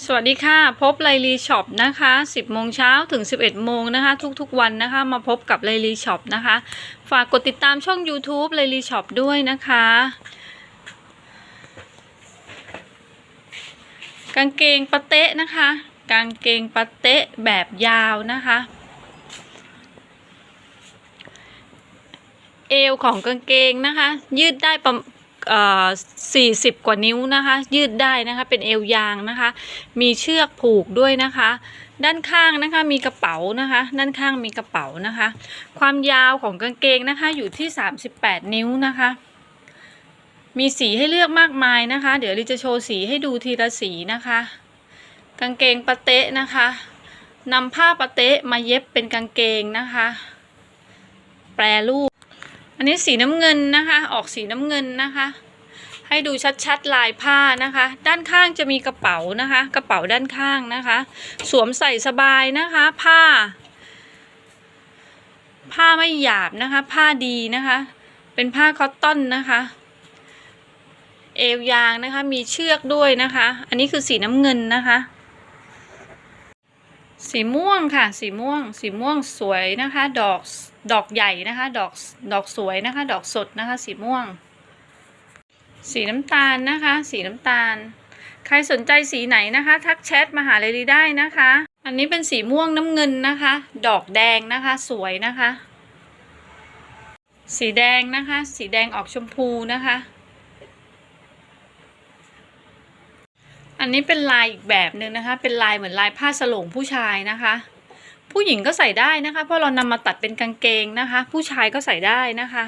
สวัสดีค่ะ พบไลลีช็อปนะคะ 10 โมงเช้าถึง 11 โมงนะคะ ทุกๆวันนะคะ มาพบกับไลลีช็อปนะคะ ฝากกดติดตามช่อง YouTube ไลลีช็อปด้วยนะคะ กางเกงปะเตะนะคะ กางเกงปะเตะแบบยาวนะคะ เอวของกางเกงนะคะ ยืดได้ประ เอ่อ40กว่านิ้วนะคะ ยืดได้นะคะเป็นเอวยางนะคะ มีเชือกผูกด้วยนะคะ ด้านข้างนะคะมีกระเป๋านะคะ ด้านข้างมีกระเป๋านะคะ ความยาวของกางเกงนะคะอยู่ที่38นิ้วนะคะ มีสีให้เลือกมากมายนะคะ เดี๋ยวลิจะโชว์สีให้ดูทีละสีนะคะ กางเกงปะเตะนะคะนำผ้าปะเตะมาเย็บเป็นกางเกงนะคะ แปรรูป อันนี้สีน้ำเงินนะคะ ออกสีน้ำเงินนะคะ ให้ดูชัดๆลายผ้านะคะ ด้านข้างจะมีกระเป๋านะคะ กระเป๋าด้านข้างนะคะ สวมใส่สบายนะคะ ผ้า ผ้าไม่หยาบนะคะ ผ้าดีนะคะ เป็นผ้าคอตตอนนะคะเอวยางนะคะ มีเชือกด้วยนะคะ อันนี้คือสีน้ำเงินนะคะ สีม่วงค่ะ สีม่วง สีม่วงสวยนะคะ ดอก ดอกใหญ่นะคะ ดอก ดอกสวยนะคะ ดอกสดนะคะ สีม่วง สีน้ำตาลนะคะ สีน้ำตาล ใครสนใจสีไหนนะคะ ทักแชทมาหาเลยได้นะคะ อันนี้เป็นสีม่วงน้ำเงินนะคะ ดอกแดงนะคะ สวยนะคะ สีแดงนะคะ สีแดงออกชมพูนะคะ อันนี้เป็นลายอีกแบบหนึ่งนะคะ เป็นลายเหมือนลายผ้าสลงผู้ชายนะคะ ผู้หญิงก็ใส่ได้นะคะ เพราะเรานำมาตัดเป็นกางเกงนะคะ ผู้ชายก็ใส่ได้นะคะ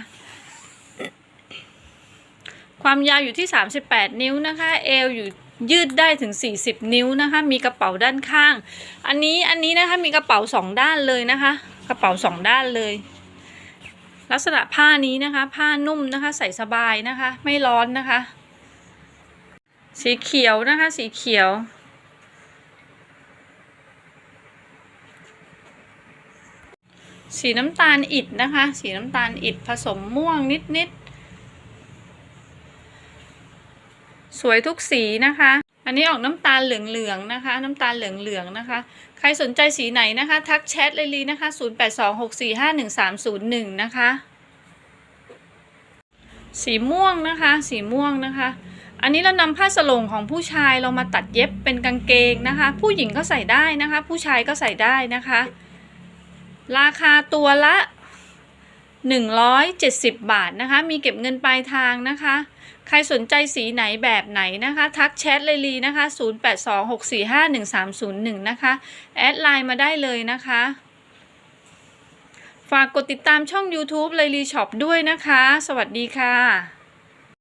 ความยาวอยู่ที่ 38 นิ้วนะคะ เอวอยู่ยืดได้ถึง 40 นิ้วนะคะ มีกระเป๋าด้านข้าง อันนี้อันนี้นะคะมีกระเป๋าสองด้านเลยนะคะ กระเป๋าสองด้านเลย ลักษณะผ้านี้นะคะ ผ้านุ่มนะคะ ใส่สบายนะคะ ไม่ร้อนนะคะ สีเขียวนะคะ สีเขียว สีน้ำตาลอิดนะคะ สีน้ำตาลอิดผสมม่วงนิดๆ สวยทุกสีนะคะ อันนี้ออกน้ำตาลเหลืองๆนะคะ น้ำตาลเหลืองๆนะคะ ใครสนใจสีไหนนะคะ ทักแชทเลยลีนะคะ 0826451301 นะคะ สีม่วงนะคะ สีม่วงนะคะ อันนี้เรานำผ้าสลงของผู้ชายเรามาตัดเย็บเป็นกางเกงนะคะ ผู้หญิงก็ใส่ได้นะคะ ผู้ชายก็ใส่ได้นะคะ ราคาตัวละ 170 บาทนะคะ มีเก็บเงินปลายทางนะคะ ใครสนใจสีไหนแบบไหนนะคะ ทักแชทเลยลีนะคะ 0826451301 นะคะ แอดไลน์มาได้เลยนะคะ ฝากกดติดตามช่อง YouTube เลยลีช็อปด้วยนะคะ สวัสดีค่ะ